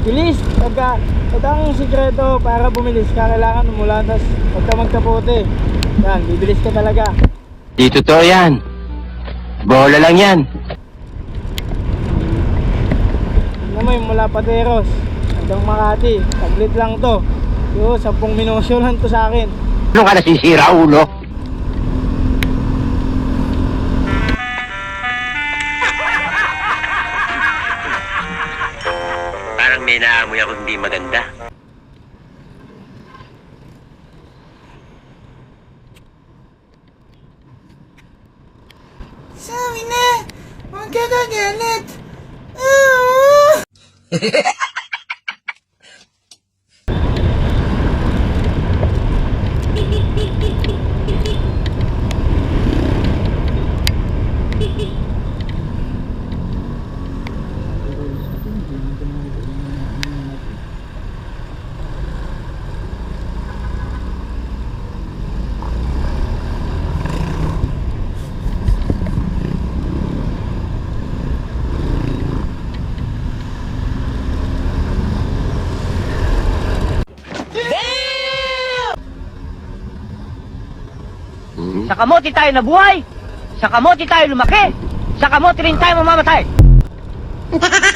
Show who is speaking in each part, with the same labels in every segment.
Speaker 1: Bilis! Pagka, ito ang sikreto para bumilis ka, kailangan umulan, tapos pagka magkapote, yan, bibilis ka talaga.
Speaker 2: Di totoo yan. Bola lang yan.
Speaker 1: Tingnan mo yung mula Pateros hanggang Makati, taglit lang to. Yo, 10 minuto lang to sa akin.
Speaker 2: Ano ka nasisira, ulo? Parang may naamoy ako hindi maganda.
Speaker 1: Sabi na, huwag ka nagalit. Ah!
Speaker 3: Sa kamote tayo nabuhay. Sa kamote tayo lumaki. Sa kamote rin tayo mamamatay.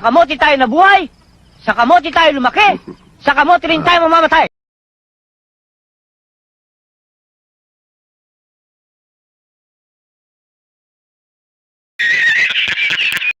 Speaker 3: Sa kamote tayo nabuhay. Sa kamote tayo lumaki. Sa kamote rin tayo mamamatay.